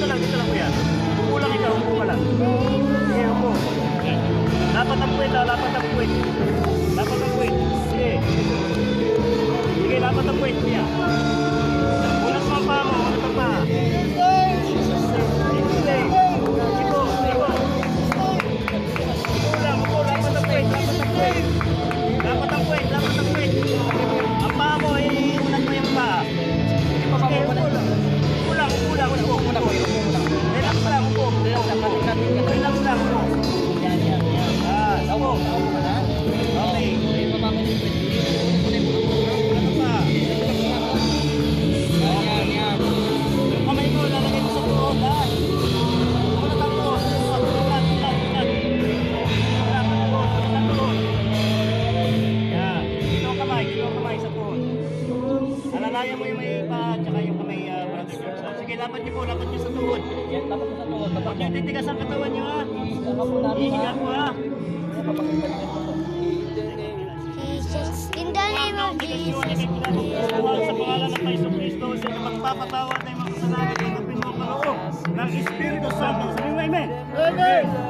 dito lang, dito lang kuya. Upo lang ikaw, upo ka lang. Okay, upo. Okay. Dapat ang puwit ha, ah, dapat ang puwit. Dapat ang puwit. Sige. Sige, dapat ang puwit kuya. Unat mo ang paa mo, unat ang paa. Upo, upo, dapat ang puwit, dapat ang puwit. kaya mo yung may pa, tsaka yung kamay uh, ah, brother George. Ah, sige, dapat niyo po, dapat niyo sa tuhod. Yan, dapat sa tuhod. Huwag niyo titigas ang katawan niyo, ah. ha? Hihiga po, ha? In the name of Jesus. Sa pangalan ng Kaiso Kristo, sa magpapatawad ay mga kasalanan ng Pinokaloo ng Espiritu Santo. Sabi mo, Amen! Amen!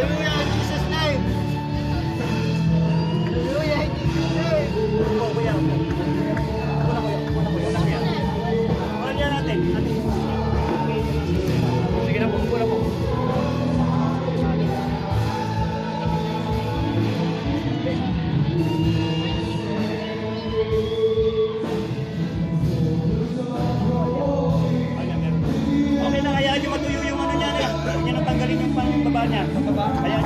Hallelujah. baba niya. Pababa.